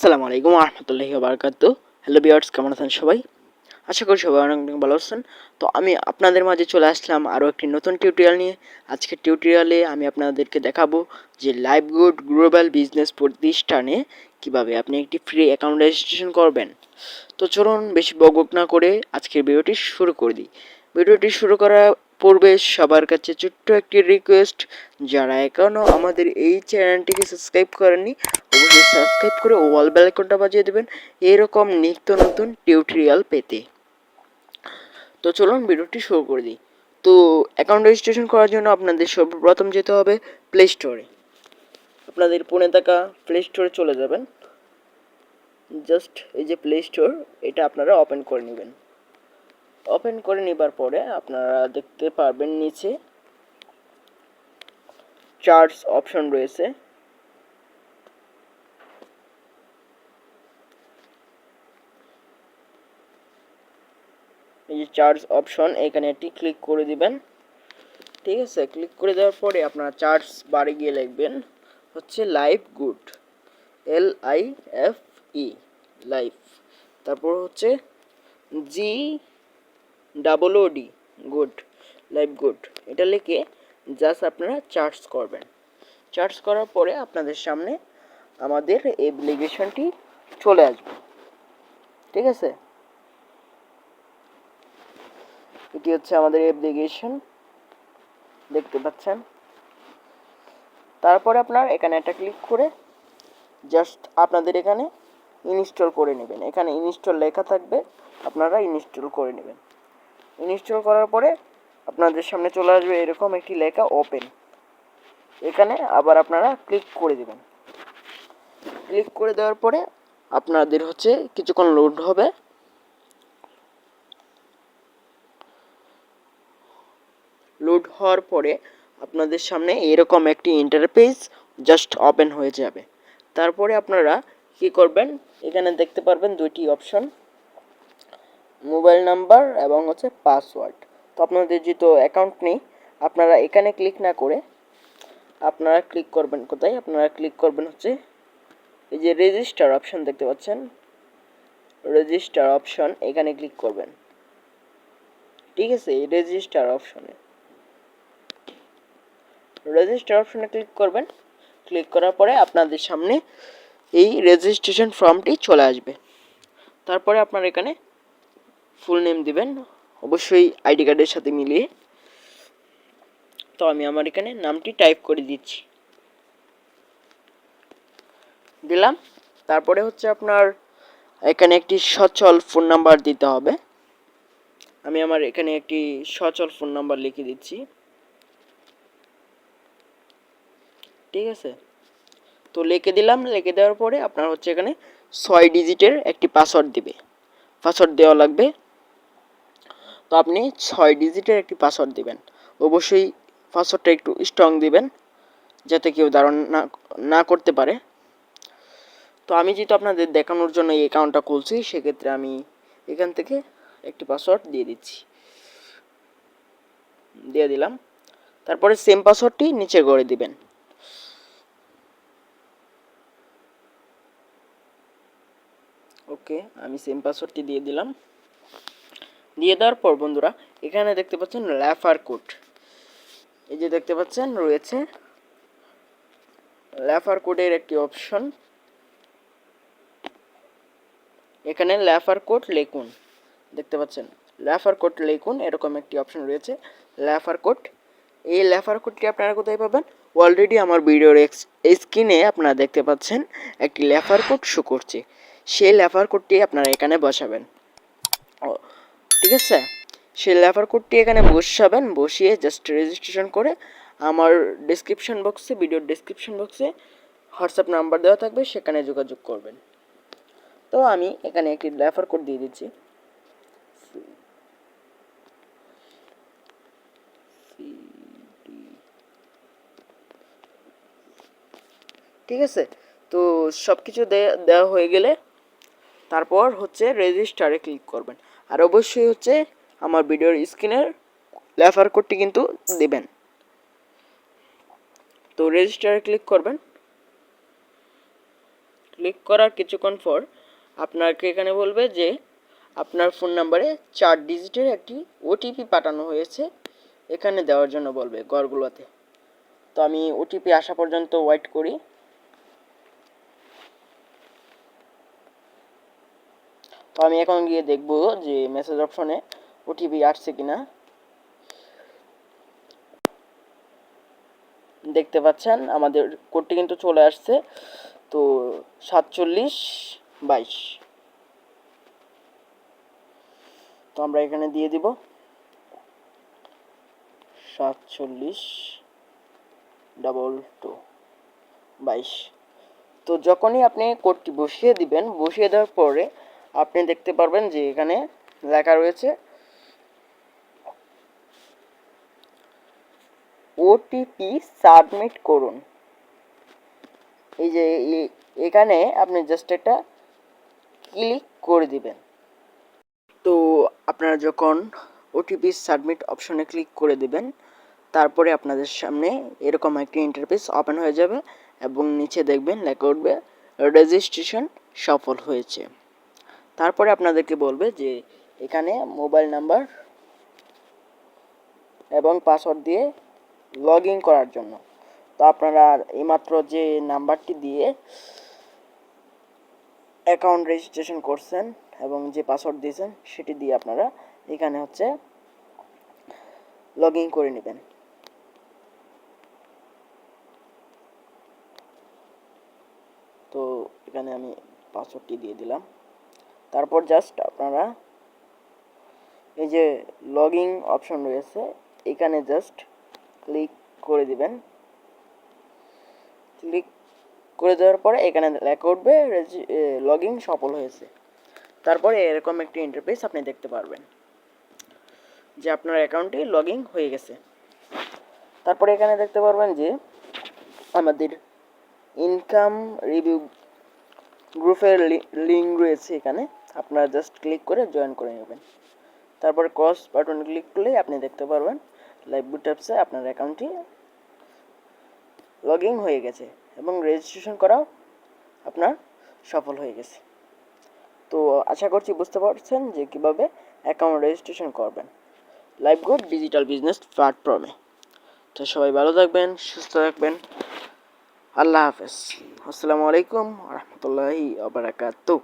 আসসালামু আলাইকুম রহমতুল্লাহি বারকাত হ্যালো বিয়ার্স কেমন আছেন সবাই? আশা করি সবাই অনেক অনেক ভালো আছেন। তো আমি আপনাদের মাঝে চলে আসলাম আরও একটি নতুন টিউটোরিয়াল নিয়ে। আজকের টিউটোরিয়ালে আমি আপনাদেরকে দেখাবো যে লাইভ গুড গ্লোবাল বিজনেস প্রতিষ্ঠানে কীভাবে আপনি একটি ফ্রি অ্যাকাউন্ট রেজিস্ট্রেশন করবেন। তো চলুন বেশি বকবক না করে আজকের ভিডিওটি শুরু করে দিই। ভিডিওটি শুরু করার পূর্বে সবার কাছে ছোট্ট একটি রিকোয়েস্ট যারা এখনও আমাদের এই চ্যানেলটিকে সাবস্ক্রাইব করেননি, অবশ্যই সাবস্ক্রাইব করে ওয়াল বেল আইকনটা বাজিয়ে দেবেন, এরকম নিত্য নতুন টিউটোরিয়াল পেতে। তো চলুন ভিডিওটি শুরু করে দিই। তো অ্যাকাউন্ট রেজিস্ট্রেশন করার জন্য আপনাদের সর্বপ্রথম যেতে হবে প্লে স্টোরে আপনাদের ফোনে থাকা প্লে স্টোরে চলে যাবেন। জাস্ট এই যে প্লে স্টোর এটা আপনারা ওপেন করে নেবেন। ওপেন করে নেবার পরে আপনারা দেখতে পারবেন নিচে চার্জ অপশন রয়েছে। এই যে চার্জ অপশন, এখানে একটি ক্লিক করে দিবেন। ঠিক আছে, ক্লিক করে দেওয়ার পরে আপনারা চার্জ বাড়ি গিয়ে লিখবেন হচ্ছে live good L I F E life. তারপর হচ্ছে G double O D good live good এটা লিখে জাস্ট আপনারা চার্জ করবেন। চার্জ করার পরে আপনাদের সামনে আমাদের অ্যাপ্লিকেশনটি চলে আসবে। ঠিক আছে? এটি হচ্ছে আমাদের অ্যাপ্লিকেশন দেখতে পাচ্ছেন? তারপরে আপনার এখানে একটা ক্লিক করে জাস্ট আপনাদের এখানে ইনস্টল করে নেবেন। এখানে ইনস্টল লেখা থাকবে, আপনারা ইনস্টল করে নেবেন। ইনস্টল করার পরে আপনাদের সামনে চলে আসবে এরকম একটি লেখা ওপেন এখানে আবার আপনারা ক্লিক করে দেবেন। ক্লিক করে দেওয়ার পরে আপনাদের হচ্ছে কিছুক্ষণ লোড হবে। লোড হওয়ার পরে আপনাদের সামনে এরকম একটি ইন্টারফেস জাস্ট ওপেন হয়ে যাবে। তারপরে আপনারা কি করবেন? এখানে দেখতে পারবেন দুইটি অপশন মোবাইল নাম্বার এবং হচ্ছে পাসওয়ার্ড। তো আপনাদের যেহেতু অ্যাকাউন্ট নেই, আপনারা এখানে ক্লিক না করে আপনারা ক্লিক করবেন কোথায়? আপনারা ক্লিক করবেন হচ্ছে এই যে রেজিস্টার অপশন দেখতে পাচ্ছেন। রেজিস্টার অপশন এখানে ক্লিক করবেন। ঠিক আছে, এই রেজিস্টার অপশনে রেজিস্টার অপশনে ক্লিক করবেন। ক্লিক করার পরে আপনাদের সামনে এই রেজিস্ট্রেশন ফর্মটি চলে আসবে। তারপরে আপনার এখানে ফুল নেম দিবেন। অবশ্যই আইডি কার্ডের সাথে মিলিয়ে। তো আমি আমার এখানে নামটি টাইপ করে দিচ্ছি। দিলাম। তারপরে হচ্ছে আপনার এখানে একটি সচল ফোন নাম্বার দিতে হবে। আমি আমার এখানে একটি সচল ফোন নাম্বার লিখে দিচ্ছি। ঠিক আছে? তো লিখে দিলাম। লিখে দেওয়ার পরে আপনার হচ্ছে এখানে ছয় ডিজিটের একটি পাসওয়ার্ড দিবে। পাসওয়ার্ড দেওয়া লাগবে। তো আপনি ছয় ডিজিটের একটি পাসওয়ার্ড দিবেন। অবশ্যই পাসওয়ার্ডটা একটু স্ট্রং দিবেন, যাতে কেউ ধারণ না না করতে পারে। তো আমি যেহেতু আপনাদের দেখানোর জন্য এই অ্যাকাউন্টটা খুলছি, সেক্ষেত্রে আমি এখান থেকে একটি পাসওয়ার্ড দিয়ে দিচ্ছি। দিয়ে দিলাম। তারপরে সেম পাসওয়ার্ডটি নিচে করে দিবেন। ওকে, আমি সেম পাসওয়ার্ডটি দিয়ে দিলাম। দিয়ে দেওয়ার পর বন্ধুরা, এখানে দেখতে পাচ্ছেন ল্যাফার কোট। এই যে দেখতে পাচ্ছেন, রয়েছে ল্যাফার কোডের একটি অপশন। এখানে ল্যাফার কোড লিখুন দেখতে পাচ্ছেন। ল্যাফার কোড লিখুন এরকম একটি অপশন রয়েছে ল্যাফার কোড এই ল্যাফার কোডটি আপনারা কোথায় পাবেন? অলরেডি আমার ভিডিওর স্ক্রিনে আপনারা দেখতে পাচ্ছেন একটি ল্যাফার কোড শো করছে। সেই ল্যাফার কোডটি আপনারা এখানে বসাবেন। ঠিক আছে? সেই ল্যাফার কোডটি এখানে বসাবেন, বসিয়ে জাস্ট রেজিস্ট্রেশন করে আমার ডিসক্রিপশন বক্সে ভিডিওর ডিসক্রিপশন বক্সে হোয়াটসঅ্যাপ নাম্বার দেওয়া থাকবে, সেখানে যোগাযোগ করবেন। তো আমি এখানে একটি রেফার কোড দিয়ে দিচ্ছি। ঠিক আছে? তো সব কিছু দেওয়া হয়ে গেলে তারপর হচ্ছে রেজিস্টারে ক্লিক করবেন। আর অবশ্যই হচ্ছে আমার ভিডিওর স্ক্রিনের লেফার কোডটি কিন্তু দেবেন। তো রেজিস্টারে ক্লিক করবেন। ক্লিক করার কিছুক্ষণ পর আপনাকে এখানে বলবে যে আপনার ফোন নাম্বারে চার ডিজিটের একটি ওটিপি পাঠানো হয়েছে। এখানে দেওয়ার জন্য বলবে ঘরগুলোতে তো আমি ওটিপি আসা পর্যন্ত ওয়েট করি। তো আমি এখন গিয়ে দেখব যে মেসেজ অপশনে ওটিপি আসছে কিনা। দেখতে পাচ্ছেন, আমাদের কোডটি কিন্তু চলে আসছে, তো সাতচল্লিশ বাইশ। তো আমরা এখানে দিয়ে দিব। সাতচল্লিশ ডাবল টু বাইশ। তো যখনই আপনি কোডটি বসিয়ে দিবেন, বসিয়ে দেওয়ার পরে আপনি দেখতে পারবেন যে এখানে লেখা রয়েছে ওটিপি সাবমিট করুন। এই যে এখানে আপনি জাস্ট এটা ক্লিক করে দিবেন। তো আপনারা যখন ওটিপি সাবমিট অপশনে ক্লিক করে দিবেন, তারপরে আপনাদের সামনে এরকম একটি ইন্টারফেস ওপেন হয়ে যাবে এবং নিচে দেখবেন লেখা উঠবে রেজিস্ট্রেশন সফল হয়েছে। তারপরে আপনাদেরকে বলবে যে এখানে মোবাইল নাম্বার এবং পাসওয়ার্ড দিয়ে লগ ইন করার জন্য। তো আপনারা এইমাত্র যে নাম্বারটি দিয়ে অ্যাকাউন্ট রেজিস্ট্রেশন করছেন এবং যে পাসওয়ার্ড দিয়েছেন, সেটি দিয়ে আপনারা এখানে হচ্ছে লগ ইন করে নেবেন। তো এখানে আমি পাসওয়ার্ডটি দিয়ে দিলাম। তারপর জাস্ট আপনারা এই যে লগইন অপশন রয়েছে, এখানে জাস্ট ক্লিক করে দিবেন। ক্লিক করে দেওয়ার পরে এখানে লেখা উঠবে লগ সফল হয়েছে। তারপরে এরকম একটি ইন্টারফেস আপনি দেখতে পারবেন, যে আপনার অ্যাকাউন্টটি লগ হয়ে গেছে। তারপরে এখানে দেখতে পারবেন যে আমাদের ইনকাম রিভিউ গ্রুপের লিঙ্ক রয়েছে এখানে। আপনারা জাস্ট ক্লিক করে জয়েন করে নেবেন। তারপরে ক্রস বাটনে ক্লিক করলেই আপনি দেখতে পারবেন লাইভ বুট অ্যাপসে আপনার অ্যাকাউন্টটি লগ ইন হয়ে গেছে এবং রেজিস্ট্রেশন করাও আপনার সফল হয়ে গেছে। তো আশা করছি বুঝতে পারছেন যে কীভাবে অ্যাকাউন্ট রেজিস্ট্রেশন করবেন। লাইভ গুড ডিজিটাল বিজনেস প্ল্যাটফর্মে তো সবাই ভালো থাকবেন, সুস্থ থাকবেন। আল্লাহ হাফেজ। আসসালামু আলাইকুম রহমতুল্লাহি আবরাকাতুহ